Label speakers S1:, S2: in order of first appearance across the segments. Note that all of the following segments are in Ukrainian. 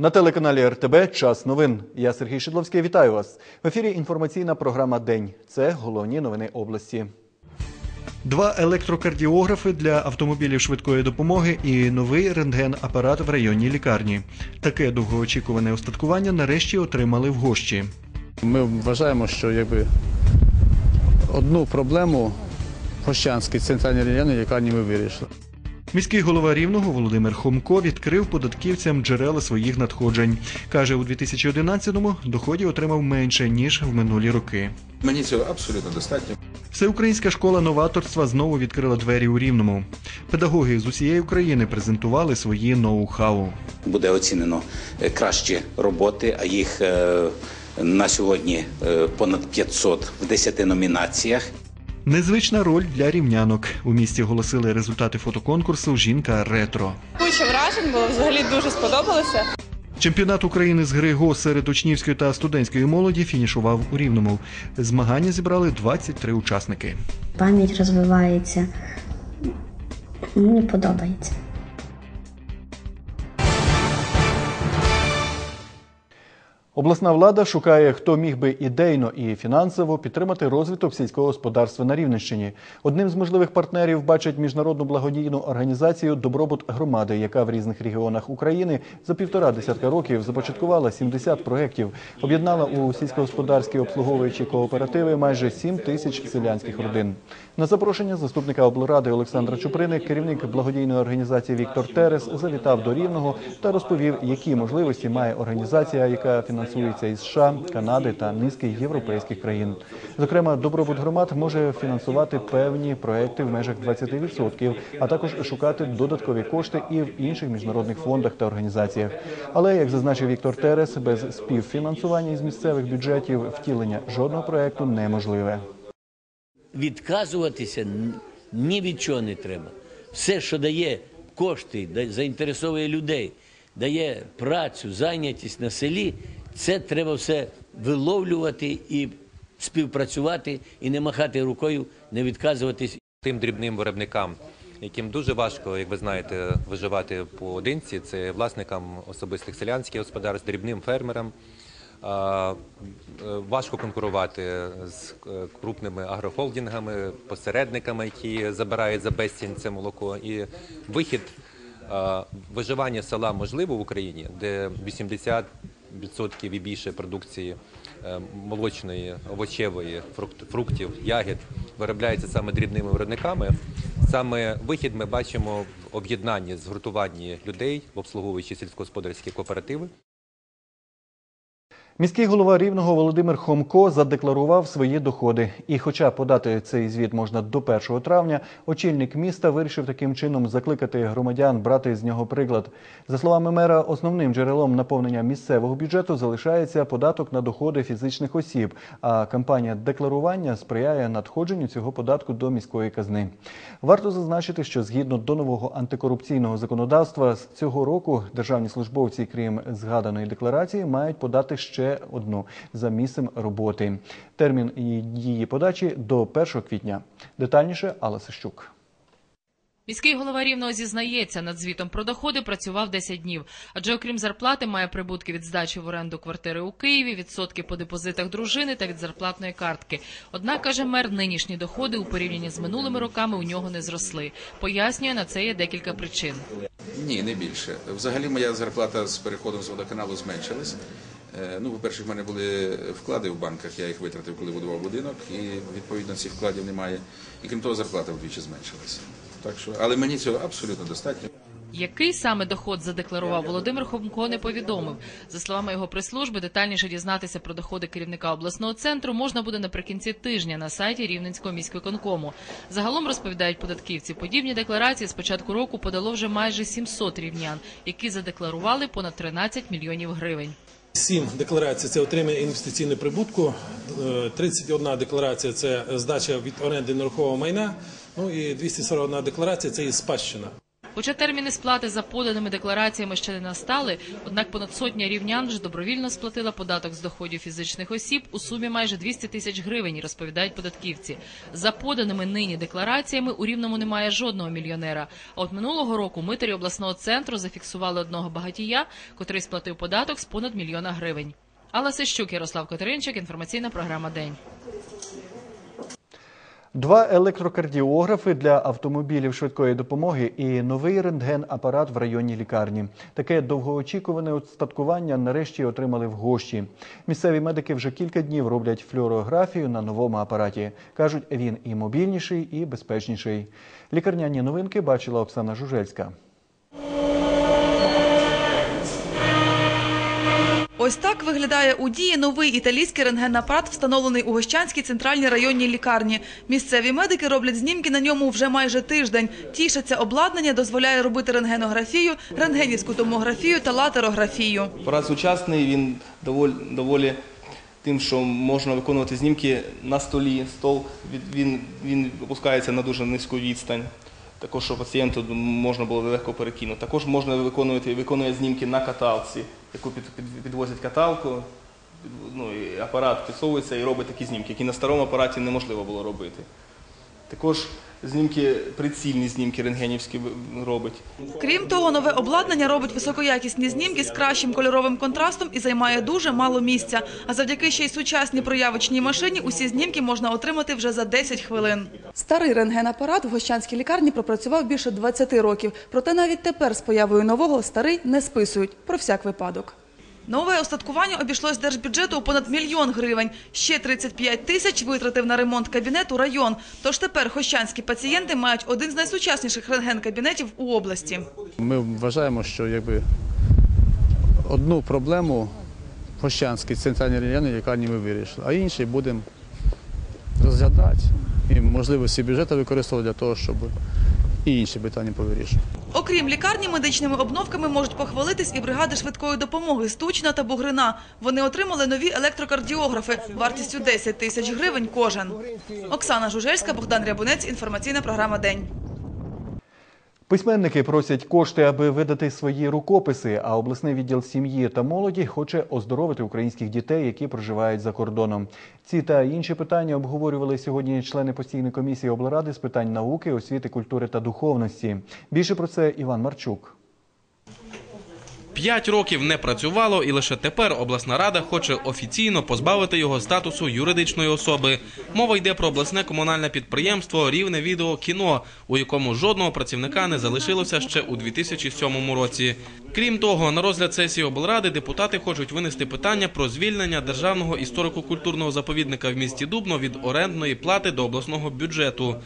S1: На телеканалі РТБ час новин. Я Сергій Шидловський. Вітаю вас. В ефірі інформаційна програма День. Це головні новини області. Два електрокардіографи для автомобілів швидкої допомоги і новий рентген-апарат в районній лікарні. Таке довгоочікуване устаткування нарешті отримали в гощі.
S2: Ми вважаємо, що якби одну проблему в Гощанській центральній районній лікарні ми вирішили.
S1: Міський голова Рівного Володимир Хомко відкрив податківцям джерела своїх надходжень. Каже, у 2011-му доходів отримав менше ніж в минулі роки.
S3: Мені цього абсолютно достатньо.
S1: Всеукраїнська школа новаторства знову відкрила двері у Рівному. Педагоги з усієї України презентували свої ноу-хау.
S4: буде оцінено е, кращі роботи, а їх е, на сьогодні е, понад 500 в 10 номінаціях.
S1: Незвична роль для рівнянок. У місті голосили результати фотоконкурсу Жінка ретро.
S5: Куча вражень було взагалі дуже сподобалося.
S1: Чемпіонат України з гри ГО серед учнівської та студентської молоді фінішував у Рівному. Змагання зібрали 23 учасники.
S6: пам'ять розвивається. Мені подобається.
S1: Обласна влада шукає, хто міг би ідейно і фінансово підтримати розвиток сільського господарства на Рівненщині. Одним з можливих партнерів бачать міжнародну благодійну організацію Добробут громади, яка в різних регіонах України за півтора десятка років започаткувала 70 проєктів, об'єднала у сільськогосподарські обслуговуючі кооперативи майже 7 тисяч селянських родин. На запрошення заступника облради Олександра Чуприни керівник благодійної організації Віктор Терес завітав до Рівного та розповів, які можливості має організація, яка фінансується із США, Канади та низки європейських країн. Зокрема, добробут громад може фінансувати певні проекти в межах 20%, а також шукати додаткові кошти і в інших міжнародних фондах та організаціях. Але як зазначив Віктор Терес, без співфінансування із місцевих бюджетів втілення жодного проекту неможливе.
S7: відказуватися ні від чого не треба. Все, що дає кошти, заінтересовує людей, дає працю, зайнятість на селі, це треба все виловлювати і співпрацювати, і не махати рукою, не відказуватись
S8: тим дрібним виробникам, яким дуже важко, як ви знаєте, виживати поодинці, це власникам особистих селянських господарств, дрібним фермерам. Е, Важко конкурувати з е, крупними агрохолдингами, посередниками, які забирають за безцінь це молоко. І вихід виживання села можливо в Україні, де 80% і більше продукції е, молочної, овочевої, фруктів, ягід виробляється саме дрібними виробниками. Саме вихід ми бачимо в об'єднанні, згуртуванні людей в обслуговуючі сільськогосподарські кооперативи.
S1: Міський голова Рівного Володимир Хомко задекларував свої доходи. І хоча подати цей звіт можна до 1 травня, очільник міста вирішив таким чином закликати громадян брати з нього приклад. За словами мера, основним джерелом наповнення місцевого бюджету залишається податок на доходи фізичних осіб, а кампанія декларування сприяє надходженню цього податку до міської казни. Варто зазначити, що згідно до нового антикорупційного законодавства з цього року державні службовці, крім згаданої декларації, мають подати ще одну за місцем роботи. Термін її подачі до 1 квітня. Детальніше Алла Сищук.
S9: Міський голова Рівного зізнається, над звітом про доходи працював 10 днів, адже окрім зарплати має прибутки від здачі в оренду квартири у Києві, відсотки по депозитах дружини та від зарплатної картки. Однак, каже мер, нинішні доходи у порівнянні з минулими роками у нього не зросли. Пояснює, на це є декілька причин.
S3: Ні, не більше. Взагалі моя зарплата з переходом з водоканалу зменшилась. Е, Ну, по-перше, в мене були вклади в банках, я їх витратив, коли будував будинок, і відповідно цих вкладів немає. І крім того, зарплата вдвічі зменшилася. Так що, але мені цього абсолютно достатньо.
S9: Який саме доход задекларував Володимир Хомко не повідомив. За словами його прес-служби, детальніше дізнатися про доходи керівника обласного центру можна буде наприкінці тижня на сайті Рівненського міськвиконкому. Загалом розповідають податківці. Подібні декларації з початку року подало вже майже 700 рівнян, які задекларували понад 13 мільйонів гривень.
S10: Сім декларацій це отримання інвестиційного прибутку, е, 31 декларація це здача від оренди нерухомого майна, ну і 241 декларація це і спадщина.
S9: Хоча терміни сплати за поданими деклараціями ще не настали, однак понад сотня рівнян вже добровільно сплатила податок з доходів фізичних осіб у сумі майже 200 тисяч гривень, розповідають податківці. За поданими нині деклараціями у Рівному немає жодного мільйонера. А от минулого року митарі обласного центру зафіксували одного багатія, котрий сплатив податок з понад мільйона гривень. Алла Сищук, Ярослав Катеринчик, інформаційна програма День.
S1: Два електрокардіографи для автомобілів швидкої допомоги і новий рентген-апарат в районній лікарні. Таке довгоочікуване устаткування нарешті отримали в гощі. Місцеві медики вже кілька днів роблять флюорографію на новому апараті. Кажуть, він і мобільніший, і безпечніший. Лікарняні новинки бачила Оксана Жужельська.
S11: Ось так виглядає у дії новий італійський рентген-апарат, встановлений у Гощанській центральній районній лікарні. Місцеві медики роблять знімки на ньому вже майже тиждень. Тішаться обладнання, дозволяє робити рентгенографію, рентгенівську томографію та латерографію.
S12: Апарат сучасний, він доволі, доволі тим, що можна виконувати знімки на столі. Стол він, він опускається на дуже низьку відстань. Також, щоб пацієнту можна було легко перекинути. Також можна виконувати виконує знімки на каталці, яку під, під, підвозять каталку. Ну, і апарат підсовується і робить такі знімки, які на старому апараті неможливо було робити. Також знімки, прицільні знімки рентгенівські робить.
S11: Крім того, нове обладнання робить високоякісні знімки з кращим кольоровим контрастом і займає дуже мало місця. А завдяки ще й сучасній проявочній машині усі знімки можна отримати вже за 10 хвилин. Старий рентгенапарат в Гощанській лікарні пропрацював більше 20 років. Проте навіть тепер з появою нового старий не списують про всяк випадок. Нове остаткування обійшлось держбюджету у понад мільйон гривень. Ще 35 тисяч витратив на ремонт кабінету район. Тож тепер хощанські пацієнти мають один з найсучасніших рентген-кабінетів у області.
S2: Ми вважаємо, що якби одну проблему в Гощанській центральній районній лікарні ми вирішили, а інші будемо розглядати і можливості бюджету використовувати для того, щоб і інші питання повирішує.
S11: Окрім лікарні, медичними обновками можуть похвалитись і бригади швидкої допомоги Стучна та Бугрина. Вони отримали нові електрокардіографи вартістю 10 тисяч гривень кожен. Оксана Жужельська, Богдан Рябунець. Інформаційна програма День.
S1: Письменники просять кошти, аби видати свої рукописи. А обласний відділ сім'ї та молоді хоче оздоровити українських дітей, які проживають за кордоном. Ці та інші питання обговорювали сьогодні члени постійної комісії облради з питань науки, освіти, культури та духовності. Більше про це Іван Марчук.
S13: П'ять років не працювало, і лише тепер обласна рада хоче офіційно позбавити його статусу юридичної особи. Мова йде про обласне комунальне підприємство Рівне відео кіно, у якому жодного працівника не залишилося ще у 2007 році. Крім того, на розгляд сесії облради депутати хочуть винести питання про звільнення державного історико-культурного заповідника в місті Дубно від орендної плати до обласного бюджету.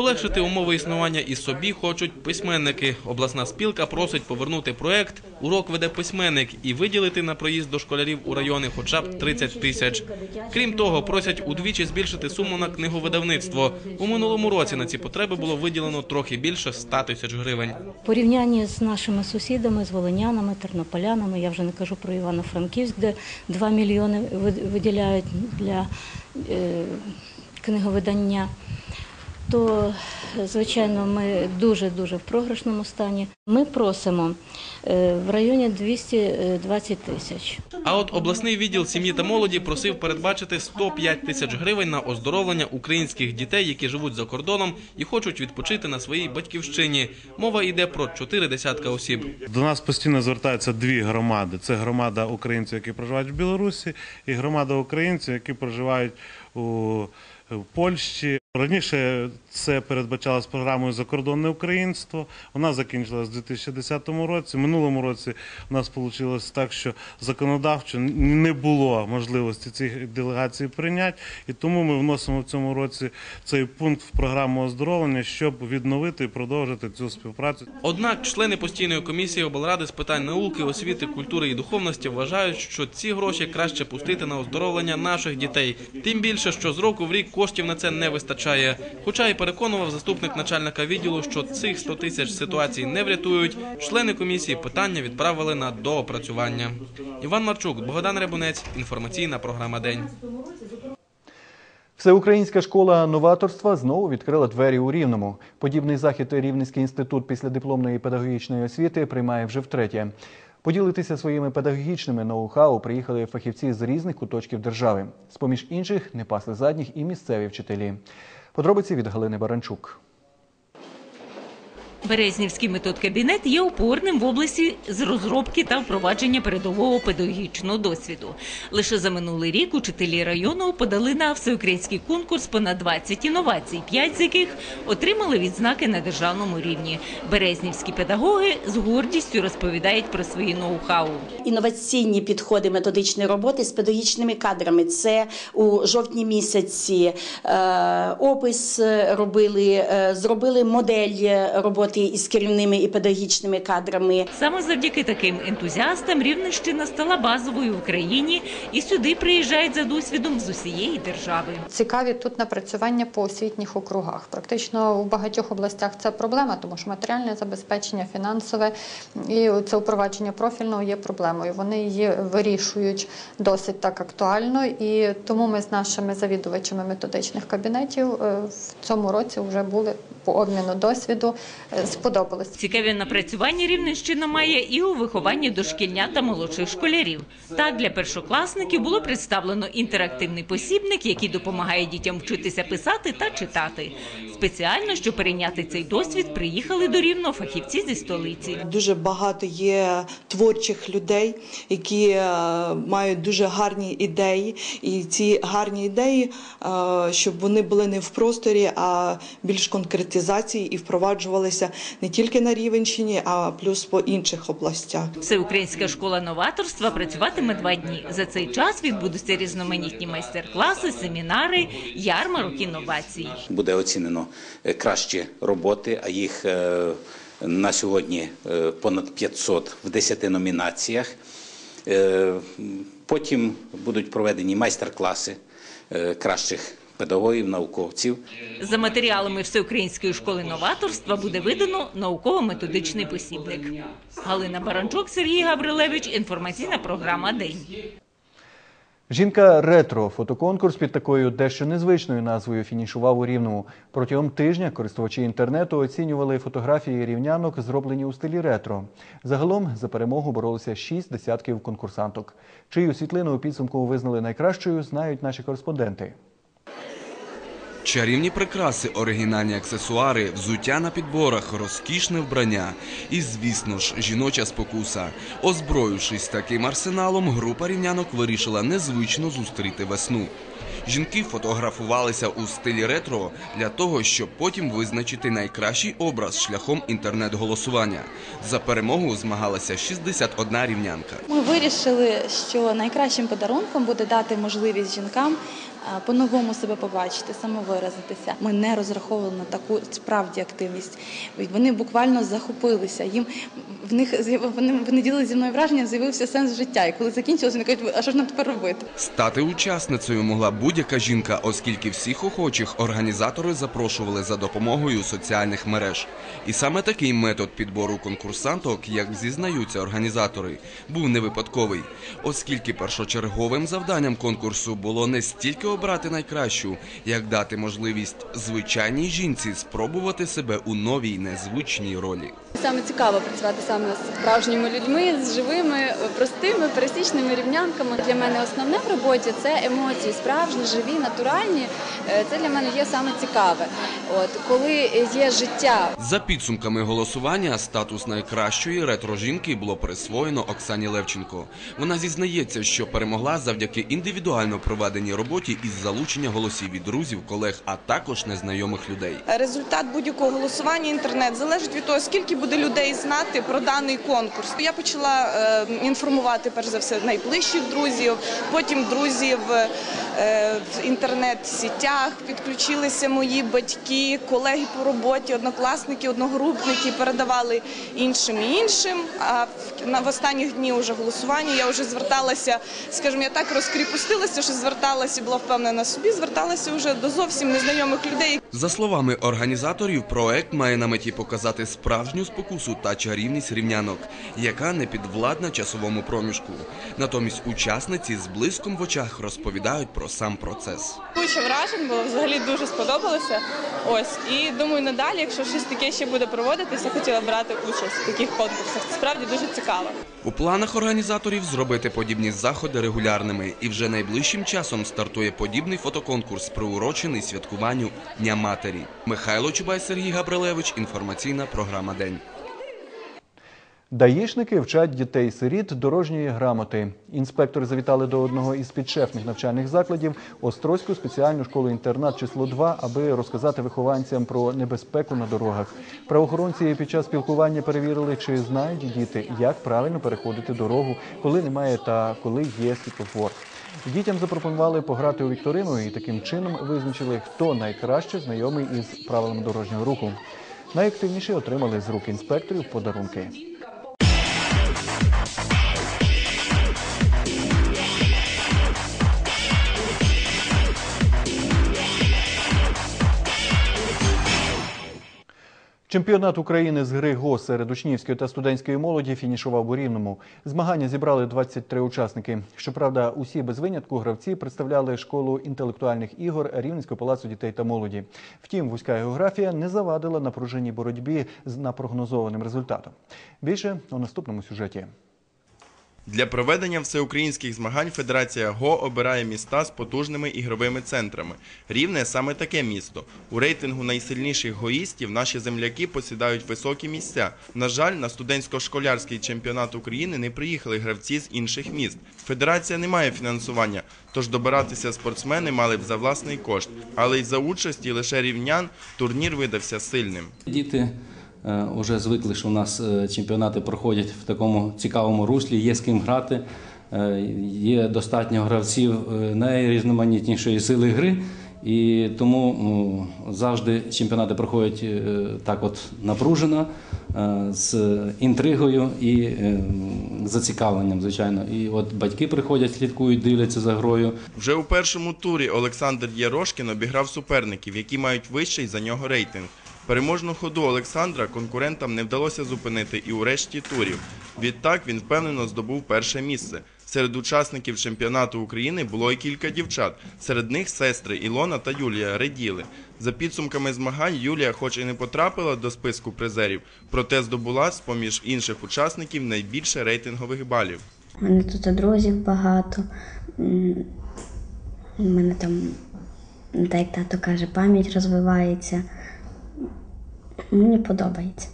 S13: Полегшити умови існування і собі хочуть письменники. Обласна спілка просить повернути проект Урок веде письменник і виділити на проїзд до школярів у райони хоча б 30 тисяч. Крім того, просять удвічі збільшити суму на книговидавництво. У минулому році на ці потреби було виділено трохи більше 100 тисяч гривень.
S14: В порівнянні з нашими сусідами, з волинянами, тернополянами, я вже не кажу про Івано-Франківськ, де 2 мільйони ви- виділяють для е, книговидання, то, звичайно, ми дуже-дуже в програшному стані. Ми просимо е, в районі 220 тисяч.
S13: А от обласний відділ сім'ї та молоді просив передбачити 105 тисяч гривень на оздоровлення українських дітей, які живуть за кордоном і хочуть відпочити на своїй батьківщині. Мова йде про чотири десятка осіб.
S15: До нас постійно звертаються дві громади: це громада українців, які проживають в Білорусі, і громада українців, які проживають у Польщі. Раніше це передбачалось програмою закордонне українство. Вона закінчилась у 2010 році. Минулому році у нас вийшло так, що законодавчо не було можливості цих делегацій прийняти, і тому ми вносимо в цьому році цей пункт в програму оздоровлення, щоб відновити і продовжити цю співпрацю.
S13: Однак члени постійної комісії облради з питань науки, освіти, культури і духовності вважають, що ці гроші краще пустити на оздоровлення наших дітей. Тим більше, що з року в рік коштів на це не вистачає. Хоча й переконував заступник начальника відділу, що цих 100 тисяч ситуацій не врятують. Члени комісії питання відправили на доопрацювання. Іван Марчук, Богдан Рябунець, інформаційна програма День.
S1: Всеукраїнська школа новаторства знову відкрила двері у Рівному. Подібний захід Рівненський інститут після дипломної педагогічної освіти приймає вже втретє. Поділитися своїми педагогічними ноу-хау приїхали фахівці з різних куточків держави. З-поміж інших не пасли задніх і місцеві вчителі. Подробиці від Галини Баранчук.
S16: Березнівський метод-кабінет є опорним в області з розробки та впровадження передового педагогічного досвіду. Лише за минулий рік учителі району подали на всеукраїнський конкурс понад 20 інновацій, 5 з яких отримали відзнаки на державному рівні. Березнівські педагоги з гордістю розповідають про свої ноу-хау.
S17: інноваційні підходи методичної роботи з педагогічними кадрами. Це у жовтні місяці е, опис робили, е, зробили модель роботи із керівними і педагогічними кадрами.
S16: Саме завдяки таким ентузіастам Рівненщина стала базовою в Україні і сюди приїжджають за досвідом з усієї держави.
S18: Цікаві тут напрацювання по освітніх округах. Практично у багатьох областях це проблема, тому що матеріальне забезпечення, фінансове і це впровадження профільного є проблемою. Вони її вирішують досить так актуально, і тому ми з нашими завідувачами методичних кабінетів е, в цьому році вже були по обміну досвіду. Е, Сподобалось.
S16: Цікаві напрацювання Рівненщина має і у вихованні дошкільнят та молодших школярів. Так, для першокласників було представлено інтерактивний посібник, який допомагає дітям вчитися писати та читати. Спеціально, щоб перейняти цей досвід, приїхали до Рівного фахівці зі столиці.
S19: Дуже багато є творчих людей, які е, мають дуже гарні ідеї, і ці гарні ідеї, е, щоб вони були не в просторі, а більш конкретизації і впроваджувалися не тільки на Рівенщині, а плюс по інших областях.
S16: Всеукраїнська школа новаторства працюватиме два дні. За цей час відбудуться різноманітні майстер-класи, семінари, ярмарок інновацій.
S4: Буде оцінено е, кращі роботи, а їх е, на сьогодні е, понад 500 в 10 номінаціях. Потім будуть проведені майстер-класи кращих педагогів, науковців.
S16: За матеріалами Всеукраїнської школи новаторства буде видано науково-методичний посібник. Галина Баранчук, Сергій Гаврилевич. Інформаційна програма День.
S1: Жінка ретро фотоконкурс під такою дещо незвичною назвою фінішував у Рівному. Протягом тижня користувачі інтернету оцінювали фотографії рівнянок, зроблені у стилі ретро. Загалом за перемогу боролися шість десятків конкурсанток. Чию світлину у підсумку визнали найкращою, знають наші кореспонденти.
S20: Чарівні прикраси, оригінальні аксесуари, взуття на підборах, розкішне вбрання і, звісно ж, жіноча спокуса. Озброївшись таким арсеналом, група рівнянок вирішила незвично зустріти весну. Жінки фотографувалися у стилі ретро для того, щоб потім визначити найкращий образ шляхом інтернет-голосування. За перемогу змагалася 61 рівнянка.
S21: Ми вирішили, що найкращим подарунком буде дати можливість жінкам по-новому себе побачити, самовиразитися. Ми не розраховували на таку справді активність. Вони буквально захопилися. Їм в них вони, вони ділили зі мною враження, з'явився сенс життя. І коли закінчилося, вони кажуть, а що ж нам тепер робити?
S20: Стати учасницею могла будь-яка жінка, оскільки всіх охочих організатори запрошували за допомогою соціальних мереж. І саме такий метод підбору конкурсанток, як зізнаються організатори, був не випадковий, оскільки першочерговим завданням конкурсу було не стільки обрати найкращу, як дати можливість звичайній жінці спробувати себе у новій незвичній ролі.
S22: Саме цікаво працювати саме з справжніми людьми, з живими, простими, пересічними рівнянками. Для мене основне в роботі це емоції, справжні, живі, натуральні. Е, Це для мене є саме цікаве. От коли є життя
S20: За підсумками голосування, статус найкращої ретро-жінки було присвоєно Оксані Левченко. Вона зізнається, що перемогла завдяки індивідуально проведеній роботі із залучення голосів від друзів, колег, а також незнайомих людей.
S23: Результат будь-якого голосування інтернет залежить від того, скільки буде людей знати про даний конкурс. Я почала е, інформувати перш за все найближчих друзів, потім друзів е, в інтернет-сітях. Підключилися мої батьки, колеги по роботі, однокласники, одногрупники передавали іншим і іншим. А в, останніх дні вже голосування я вже зверталася, скажімо, я так розкріпустилася, що зверталася, була впевнена собі, зверталася вже до зовсім незнайомих людей.
S20: За словами організаторів, проект має на меті показати справжню спокусу та чарівність рівнянок, яка не підвладна часовому проміжку. Натомість учасниці з блиском в очах розповідають про сам процес.
S23: Куча вражень було, взагалі дуже сподобалося. Ось і думаю, надалі, якщо щось таке ще буде проводитися, хотіла брати участь в таких конкурсах. Це справді дуже цікаво.
S20: У планах організаторів зробити подібні заходи регулярними, і вже найближчим часом стартує подібний фотоконкурс, приурочений святкуванню Дня Матері. Михайло Чубай, Сергій Габрилевич. Інформаційна програма День.
S1: Даїшники вчать дітей-сиріт дорожньої грамоти. Інспектори завітали до одного із підшефних навчальних закладів Острозьку спеціальну школу-інтернат число 2, аби розказати вихованцям про небезпеку на дорогах. Правоохоронці під час спілкування перевірили, чи знають діти, як правильно переходити дорогу, коли немає та коли є світлофор. Дітям запропонували пограти у вікторину і таким чином визначили, хто найкраще знайомий із правилами дорожнього руху. Найактивніші отримали з рук інспекторів подарунки. Чемпіонат України з гри ГО серед учнівської та студентської молоді фінішував у Рівному. Змагання зібрали 23 учасники. Щоправда, усі без винятку гравці представляли школу інтелектуальних ігор Рівненського палацу дітей та молоді. Втім, вузька географія не завадила напруженій боротьбі з напрогнозованим результатом. Більше у наступному сюжеті.
S24: Для проведення всеукраїнських змагань Федерація ГО обирає міста з потужними ігровими центрами. Рівне саме таке місто. У рейтингу найсильніших гоїстів наші земляки посідають високі місця. На жаль, на студентсько-школярський чемпіонат України не приїхали гравці з інших міст. Федерація не має фінансування, тож добиратися спортсмени мали б за власний кошт. Але й за участі лише рівнян турнір видався сильним.
S25: Діти вже звикли, що у нас е, чемпіонати проходять в такому цікавому руслі, є з ким грати, е, є достатньо гравців е, найрізноманітнішої сили гри. І тому завжди чемпіонати проходять так от напружено, з інтригою і зацікавленням, звичайно. І от батьки приходять, слідкують, дивляться за грою.
S24: Вже у першому турі Олександр Ярошкін обіграв суперників, які мають вищий за нього рейтинг. Переможну ходу Олександра конкурентам не вдалося зупинити і у решті турів. Відтак він впевнено здобув перше місце. Серед учасників чемпіонату України було і кілька дівчат. Серед них сестри Ілона та Юлія Реділи. За підсумками змагань Юлія, хоч і не потрапила до списку призерів, проте здобула з поміж інших учасників найбільше рейтингових балів.
S26: У мене тут друзів багато. У мене там, так як тато каже, пам'ять розвивається. Мені подобається.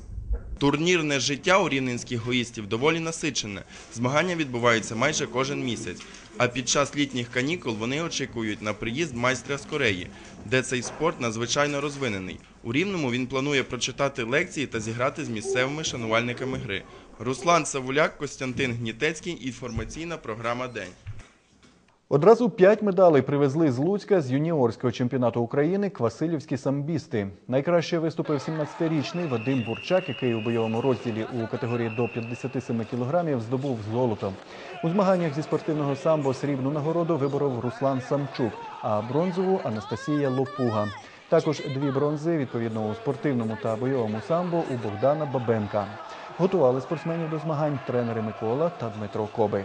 S24: Турнірне життя у рівненських гоїстів доволі насичене. Змагання відбуваються майже кожен місяць. А під час літніх канікул вони очікують на приїзд майстра з Кореї, де цей спорт надзвичайно розвинений. У Рівному він планує прочитати лекції та зіграти з місцевими шанувальниками гри. Руслан Савуляк, Костянтин Гнітецький. Інформаційна програма День.
S1: Одразу п'ять медалей привезли з Луцька з юніорського чемпіонату України Квасилівські самбісти. Найкраще виступив 17-річний Вадим Бурчак, який у бойовому розділі у категорії до 57 кілограмів здобув золото. У змаганнях зі спортивного самбо срібну нагороду виборов Руслан Самчук, а бронзову Анастасія Лопуга. Також дві бронзи відповідно у спортивному та бойовому самбо у Богдана Бабенка. Готували спортсменів до змагань тренери Микола та Дмитро Коби.